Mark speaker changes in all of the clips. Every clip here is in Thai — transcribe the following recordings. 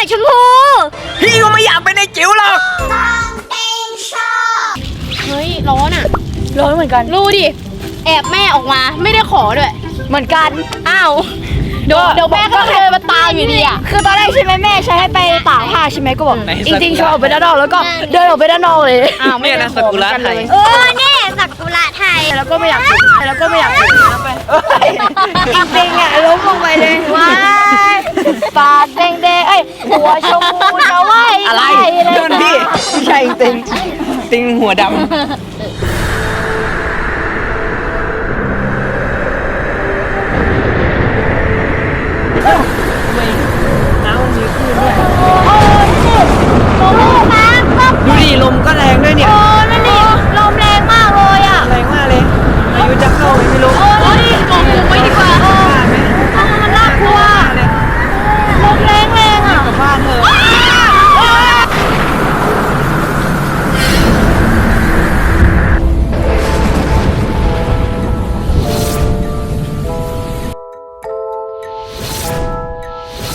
Speaker 1: มือนชมพู
Speaker 2: พี่ก็ไม่อยากเป็นไอ้จิ๋วหรอก
Speaker 1: เฮ้ยร้อนอะ
Speaker 3: ร้อนเหมือนกัน
Speaker 1: รู้ดิ แอบแม่ออกมาไม่ได้ขอด้วย
Speaker 3: เหมือนกัน
Speaker 1: อ้าวเดี๋ยวเดี๋ยวแม่ก็เดินมาตามอยู่ดีอะ
Speaker 3: คือตอนแรกใช่ไหมแม่ใช้ให้ไปตากผ้าใช่ไหมก็บอก
Speaker 2: ไหน
Speaker 3: จริงๆ
Speaker 2: ซากุระ
Speaker 3: ชวนออกไปด้านนอกแล้วก็เดินออกไปด้านนอกเลย
Speaker 1: อ้าวไม่
Speaker 2: เนี่ย
Speaker 1: ได้
Speaker 2: นะ
Speaker 1: ข
Speaker 2: ซา
Speaker 1: อ
Speaker 2: กุระ
Speaker 1: กัน
Speaker 2: ไท
Speaker 1: เลยย
Speaker 3: เออเนี่ยสักุระไทย แล้วก็ไม่อยากฝึกแล้วก็ไม่อยากฝึกน้ำไปจริงๆอะล้มลงไปเลยว้า วชมพูจะไหว
Speaker 2: อะไร
Speaker 3: ด้เลย
Speaker 2: เดินพี่ไม่ใช่ติงติงหัวด
Speaker 3: โอ้โหมาก็ำ
Speaker 2: ดูดิลมก็แรงด้วยเนี่ย
Speaker 3: โอ้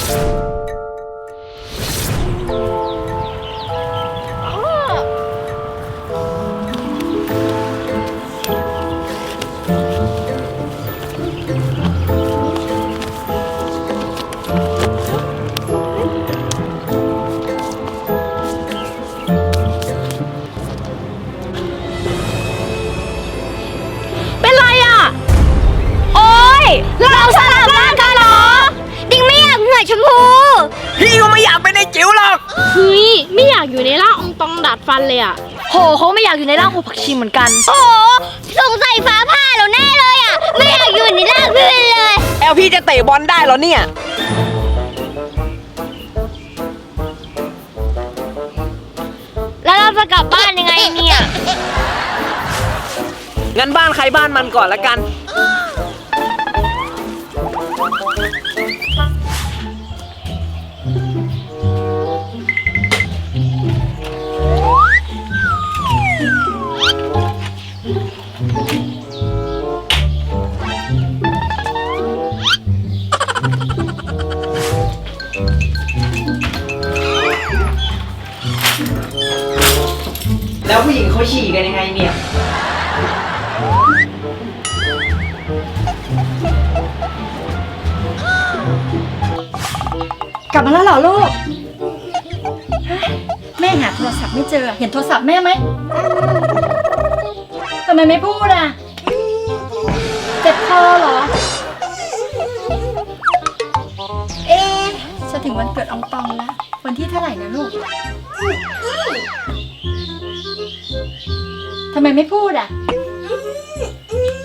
Speaker 3: เป็ ห
Speaker 1: มือนชมพู
Speaker 2: พี่ก็ไม่อยากเป็นไอ้จิ๋วหรอก
Speaker 1: เฮ้ยไม่อยากอยู่ในร่างองตองดัดฟันเลยอะ
Speaker 3: โหเขาไม่อยากอยู่ในร่างหัวผักชีเหมือนกัน
Speaker 1: โอ้โหสงสัยฟ้าผ่าเราแน่เลยอะ ไม่อยากอยู่ในร่างเพื่อนเลย
Speaker 2: แอลพี่จะเตะบอลได้เหรอเนี่ย
Speaker 1: แล้วเราจะกลับบ้านยังไงเนี่ย
Speaker 2: งั้นบ้านใครบ้านมันก่อนละกัน หญิงเขาฉี่กันยังไงเนี่ย
Speaker 3: กลับมาแล้วเหรอลูกฮ้ยแม่หาโทรศัพท์ไม่เจอ เห็นโทรศัพท์แม่ไหมทำไมไม่พูดอะ เจ็บคอเหรอ เอ๊ะจะถึงวันเกิดอองตองแล้ว วันที่เท่าไหร่นะลูก ทำไมไม่พูดอะ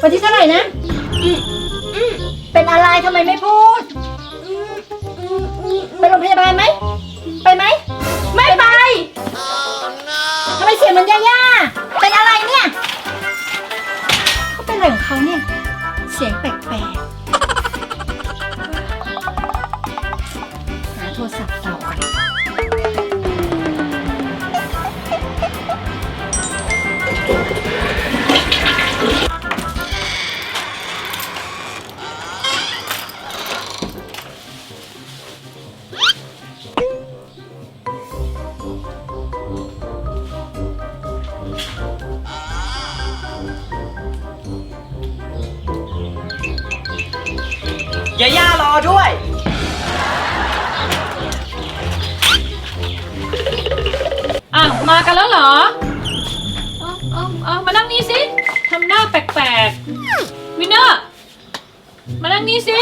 Speaker 3: วันที่เท่าไหร่นะ เป็นอะไรทำไมไม่พูด ไปโรงพยาบาลไหม ไปไหม ไม่ไปทำไมเสียงเหมันย่าย่าเป็นอะไรเนี่ย เขาเป็นอะไรของเขาเนี่ย เสียงแปลกๆ หาโทรศัพท์ต่อก่อน
Speaker 2: อย่าย่ารอด้วย
Speaker 4: อะ มากันแล้วเหรอ มานั่งนี่สิทำหน้าแปลกๆวินเนอร์ มานั่งนี่สิ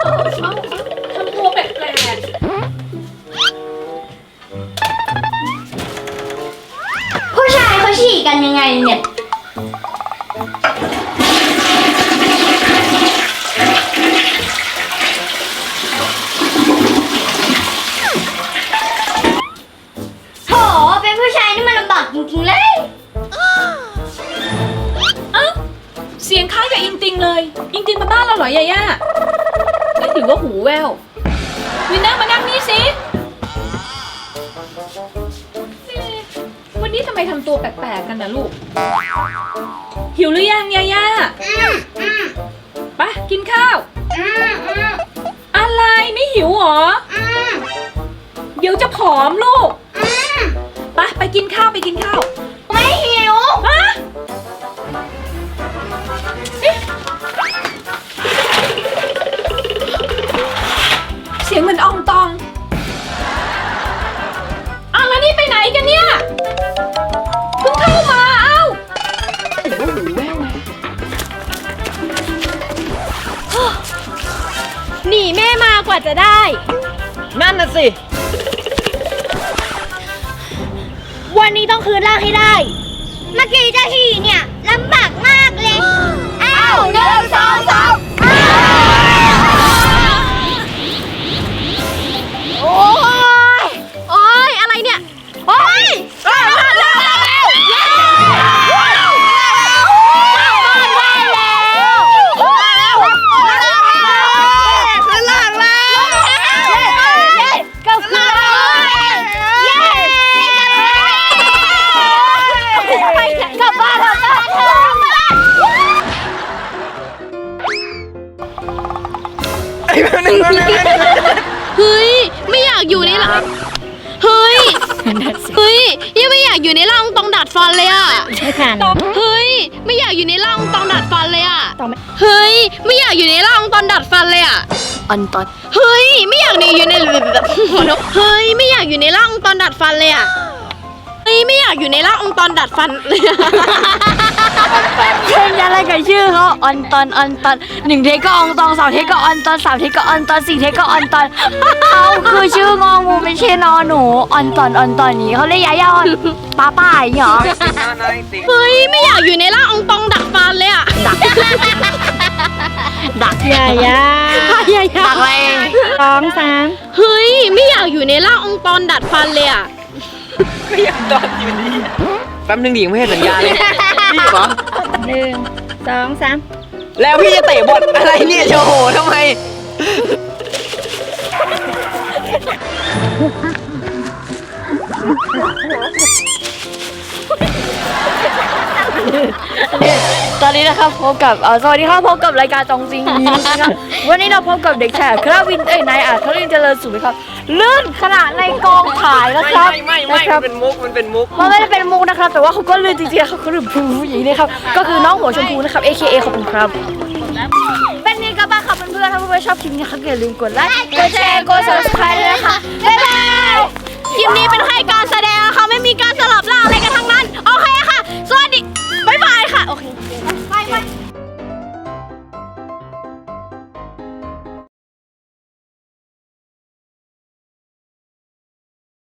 Speaker 4: เอาเอาเอา วิ
Speaker 1: นเน
Speaker 4: อร์มานั่งนี่สิเอ๊ะวันนี้ทำไมทำตัวแปลกๆกันนะลูก หิวหรือยังยาย่าไปกินข้าว อะไรไม่หิวเหรอ เดี๋ยวจะผอมลูกไปไปกินข้าวไปกินข้าว แม่
Speaker 1: มากว่าจะได้
Speaker 2: นั่นน่ะสิ
Speaker 1: วันนี้ต้องคืนร่างให้ได้ เมื่อกี้เจ้าที่เนี่ยลำบากมากเลย อ้าวหนึ่งสองสาม เฮ้
Speaker 5: ย ไม่อยากอยู่ในร่างเฮ้ย เฮ้ย ยังไม่อยากอยู่ในร่างตองดัดฟันเลยอะ
Speaker 3: ไม่ทัน
Speaker 5: เฮ้ย ไม่อยากอยู่ในร่างตองดัดฟันเลยอะ
Speaker 3: ต่อไหม
Speaker 5: เฮ้ย ไม่อยากอยู่ในร่างตอนดัดฟันเลยอะ
Speaker 3: อันตอน
Speaker 5: เฮ้ย ไม่อยากอยู่ในหัวนกเฮ้ย ไม่อยากอยู่ในร่างตอนดัดฟันเลยอะเฮ้ยไม่อยากอยู่ในร่างตอนดัดฟันเลยอะ
Speaker 3: เช่นอะไรกับชื่อเขาออนตอนออนตอนหนึ่งเทคก็อองตองสองเทคก็ออนตอนสามเทคก็ออนตอนสี่เทคก็ออนตอนเขาคือชื่ององูไม่ใช่นอหนูออนตอนออนตอนนี้เขาเรียกยายาออนป้าป้าอย่างเงี้ยเหรอ
Speaker 5: เฮ้ยไม่อยากอยู่ในร่างองตองดัดฟันเลยอะ
Speaker 3: ดักยายา
Speaker 5: ใหญ่
Speaker 3: ดักอะไรสองสาม
Speaker 5: เฮ้ยไม่อยากอยู่ในร่างองตอนดัดฟันเลยอะ
Speaker 2: ก็ยังโดนอยู่ดีอะแป๊บนึงดิยังไม่ให้สัญญาเลยพี่เหรอ
Speaker 3: หนึ่งสองสาม
Speaker 2: แล้วพี่จะเตะบอลอะไรเนี่ยโชโหทำไม
Speaker 3: ตอนนี้นะครับพบกับเอ่อสวัสดีครับพบกับรายการจองซิงนิวส์นะครับวันนี้เราพบกับเด็กชายคราวินเอ้ยนายอาจเขาเรียนเจริญสุขครับ ลื่นขนาดในกองถ่ายนะ
Speaker 2: ไม่
Speaker 3: ครับ
Speaker 2: ไม่ไม่ไม่
Speaker 3: นะค
Speaker 2: มั
Speaker 3: รั
Speaker 2: นเป็นมุกมันเป็นมุก
Speaker 3: มันไม่ได้เป็นมุกนะครับ แต่ว่าเขาก็ลื่นจริงๆนะครับเขาลื่นพูอย่างนี้นะครับ ก็คือน้องหัวชมพูนะครับ AKA ขอบคุณครับ เป็นไงกันบ้างครับเพื่อนๆถ้าเพื่อนๆชอบคลิปนี้ครับอย่าลืมกดไลค์ กดแชร์ กด subscribe ด้วยนะคะบ๊ายบาย
Speaker 5: คลิปนี้เป็นแค่การแสด